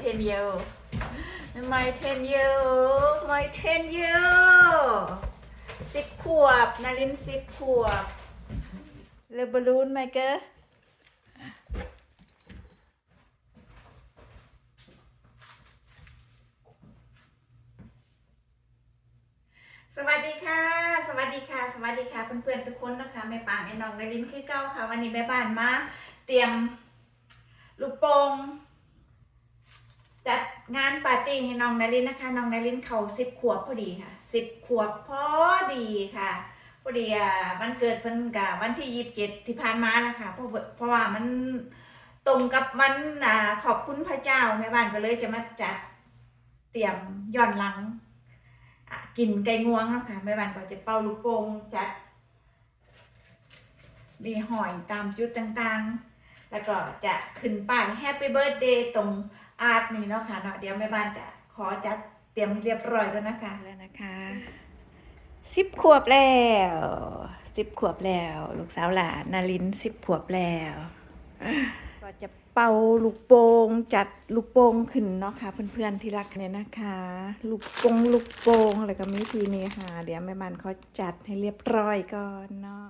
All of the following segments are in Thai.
ten year my ten year my ten year สิบขวบนารินสิบขวบเลบลูนไหมเกอสวัสดีค่ะ สวัสดีค่ะ สวัสดีค่ะเพื่อนๆทุกคนนะคะแม่ปางไอ้น้องนารินคือเก้าค่ะ วันนี้แม่บ้านมา เตรียมลูกโป่ง งานปาร์ตี้ให้น้องนารินนะคะ น้องนารินเขาสิบขวบพอดีค่ะสิบขวบพอดีค่ะพอดีอะวันเกิดเพิ่นกับวันที่ยี่สิบเจ็ดที่ผ่านมาแล้วค่ะเพราะเพราะว่ามันตรงกับวันอ่าขอบคุณพระเจ้าแม่บ้านก็เลยจะมาจัดเตรียมย้อนหลังกินไก่งวงแล้วค่ะแม่บ้านก็จะเป่าลูกโป่งจัดมีหอยตามจุดต่างๆ แล้วก็จะขึ้นป้ายแฮปปี้เบิร์ดเดย์ตรง อาร์ตนี่เนาะค่ะเนาะเดี๋ยวแม่บ้านจะขอจัดเตรียมเรียบร้อยแล้วนะคะแล้วนะคะสิบขวบแล้วสิบขวบแล้ว ลูกสาวหลานนารินสิบขวบแล้วก็จะเป่าลูกโป่งจัดลูกโป่งขึ้นเนาะค่ะเพื่อนๆที่รักเนี่ยนะคะ ลูกโป่งลูกโป่งแล้วก็มีทีนี้ค่ะ เดี๋ยวแม่มันเขาจัดให้เรียบร้อยก่อนเนาะ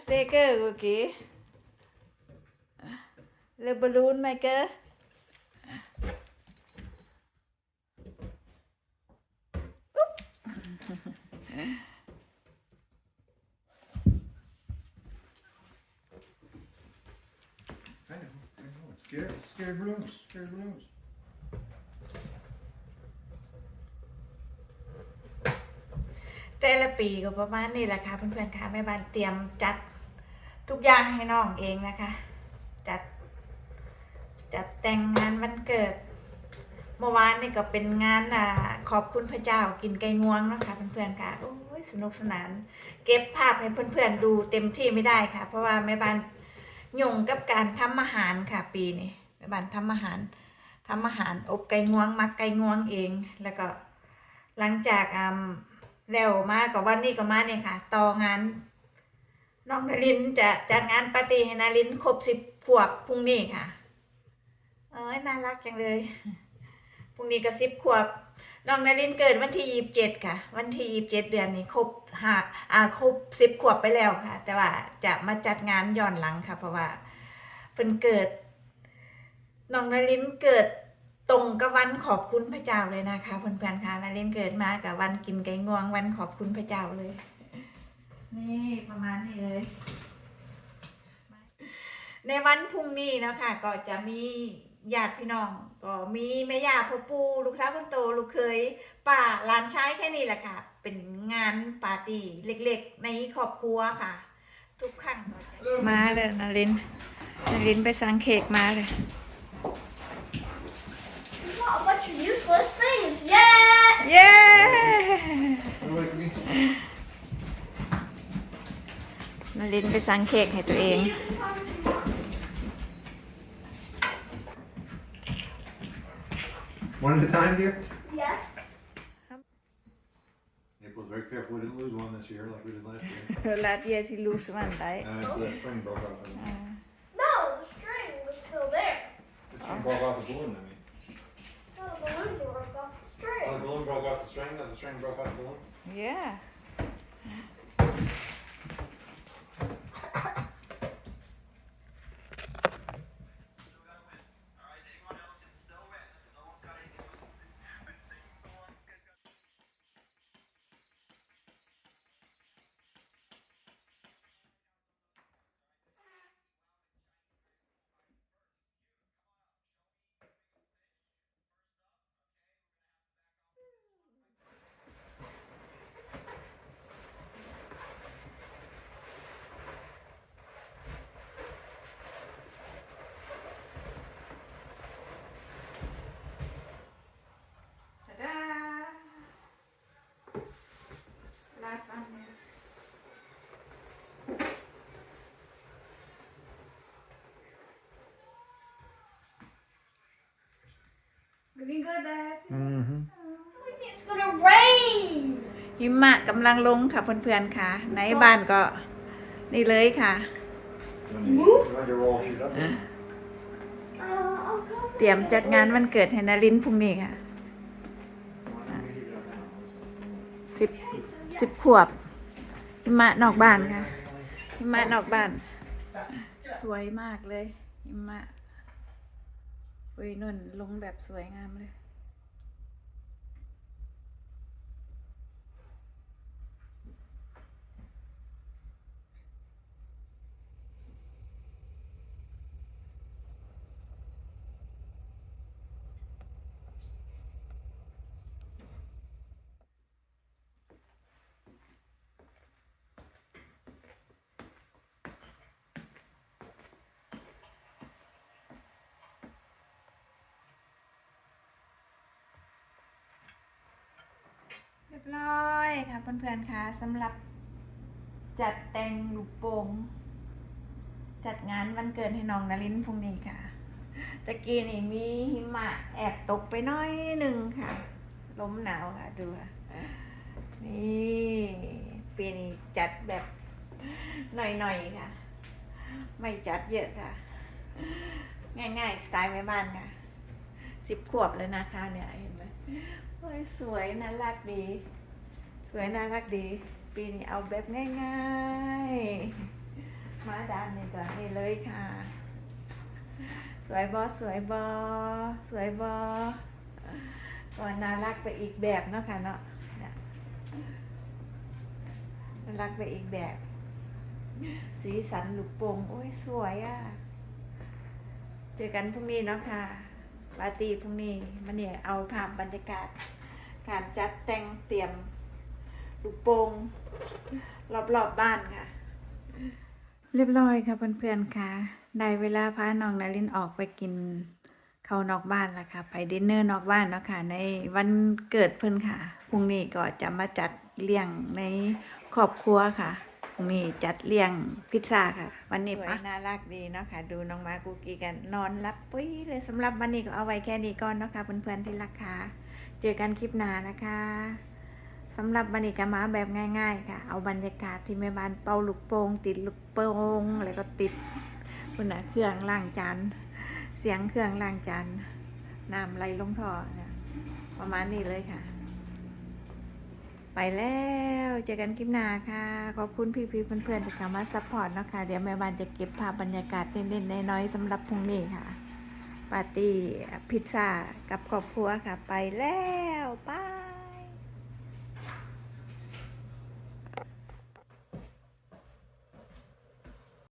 birthday girl cookie เลยบอลลูนไหมเกอ I know, I know, it's scary, scary balloons, scary balloons. แต่ละปีก็ประมาณนี้แหละค่ะเพื่อนๆค่ะแม่บ้านเตรียมจัด ทุกอย่างให้น้องเองนะคะ จัด จัดแต่งงานวันเกิด เมื่อวานนี่ก็เป็นงานอ่าขอบคุณพระเจ้ากินไก่งวงนะคะเพื่อนๆค่ะโอ้ยสนุกสนาน เก็บภาพให้เพื่อนๆดูเต็มที่ไม่ได้ค่ะ เพราะว่าแม่บ้านยุ่งกับการทำอาหารค่ะปีนี้แม่บ้านทำอาหารทำอาหารอบไก่งวงมักไก่งวงเอง แล้วก็หลังจากอ่าแล้วมากับวันนี้ก็มาเนี่ยค่ะ ต่องาน น้องนารินจะจัดงานปาร์ตี้ให้นารินครบสิบขวบพรุ่งนี้ค่ะ เอ้ยน่ารักจังเลยพรุ่งนี้ก็สิบขวบน้องนารินเกิดวันที่ยี่สิบเจ็ดค่ะ วันที่ยี่สิบเจ็ดเดือนนี้ครบห้าอ่าครบสิบขวบไปแล้วค่ะ แต่ว่าจะมาจัดงานย้อนหลังค่ะ เพราะว่าเพิ่นเกิดน้องนารินเกิดตรงกับวันขอบคุณพระเจ้าเลยนะคะเพื่อนๆค่ะนารินเกิดมากับวันกินไก่งวงวันขอบคุณพระเจ้าเลย เลย ในวันพรุ่งนี้นะคะก็จะมีญาติพี่น้อง ก็มีแม่ย่าพ่อปู่ลูกสาวคนโตลูกเคยป้าหลานชายแค่นี้แหละค่ะ เป็นงานปาร์ตี้เล็กๆ ในครอบครัวค่ะ ทุกครั้งก็จะมาเลยนารินนารินไปสั่งเค้กมาเลย What a bunch of useless things! Yeah! เ นารินไปสั่งเค้กให้ตัวเอง One at a time, dear? Yes. April's very careful, we didn't lose one this year like we did last year. ลาเดียที่ลูสมันไป Uh, the string broke off. I mean. No, the string was still there. The string broke off the balloon, I mean. No, the balloon broke off the string. Oh, the balloon broke off the string, now the string broke off the balloon? yeah Looking good Dad Mm-hmm. It's gonna rain. หิมะกำลังลงค่ะเพื่อนๆค่ะ ในบ้านก็นี่เลยค่ะ Move. Want to roll shit up? Uh, I'll go. เตรียมจัดงานวันเกิดให้นารินพรุ่งนี้ค่ะสิบ Okay, so สิบ yes. ขวบหิมะนอกบ้านค่ะหิมะนอกบ้าน สวยมากเลยหิมะอุ้ ยนุ่นลงแบบสวยงามเลย เรียบร้อยค่ะเพื่อนๆค่ะสำหรับจัดแต่งลูกโป่งจัดงานวันเกิดให้น้องนารินพรุ่งนี้ค่ะตะกี้นี่มีหิมะแอบตกไปน้อยหนึ่งค่ะ ลมหนาวค่ะดูค่ะนี่ปีนี้จัดแบบหน่อยๆค่ะ ไม่จัดเยอะค่ะ ง่ายๆสไตล์แม่บ้านค่ะสิบขวบแล้วนะคะเนี่ยเห็นไหม โอ้ยสวยน่ารักดี สวยน่ารักดี ปีนี้เอาแบบง่ายๆ มาด้านนี้ก่อนนี่เลยค่ะ สวยบอสวยบอสวยบอก็น่ารักไปอีกแบบเนาะค่ะเนาะเนี่ยน่ารักไปอีกแบบ สีสันลูกโป่งโอ้ยสวยอะ เจอกันพรุ่งนี้เนาะค่ะ ปาร์ตี้พรุ่งนี้มันเนี่ยเอาภาพบรรยากาศ การจัดแต่งเตรียมลูกโป่งรอบๆบบ้านค่ะ เรียบร้อยค่ะเพื่อนๆค่ะ ได้เวลาพาน้องนารินออกไปกินข้าวนอกบ้านแล้วค่ะ ไปดินเนอร์นอกบ้านเนาะค่ะ ในวันเกิดเพื่อนค่ะ พรุ่งนี้ก็จะมาจัดเลี้ยงในครอบครัวค่ะ งนี้จัดเลี้ยงพิซซ่าค่ะ วันนี้ปะน่ารักดีเนาะค่ะ ดูน้องมากูกีกันนอนรับปุ้ยเลยสำหรับวันนี้ก็เอาไว้แค่นี้ก่อนเนาะค่ะเพื่อนๆที่รักค่ะ เจอกันคลิปหน้านะคะสำหรับบรรยากาศมาแบบง่าย ๆ ค่ะ เอาบรรยากาศที่แม่บ้านเป่าลูกโป่งติดลูกโป่งแล้วก็ติดคุณนะเครื่องล้างจานเสียงเครื่องล้างจานน้ำไหลลงท่อประมาณนี้เลยค่ะ ไปแล้ว เจอกันคลิปหน้าค่ะ ขอบคุณพี่ๆเพื่อนๆที่เข้ามาซัพพอร์ตเนาะค่ะ เดี๋ยวแม่บ้านจะเก็บภาพบรรยากาศเน้นๆน้อยๆสำหรับพรุ่งนี้ค่ะ ปาร์ตี้พิซซ่ากับครอบครัวค่ะ ไปแล้วป้า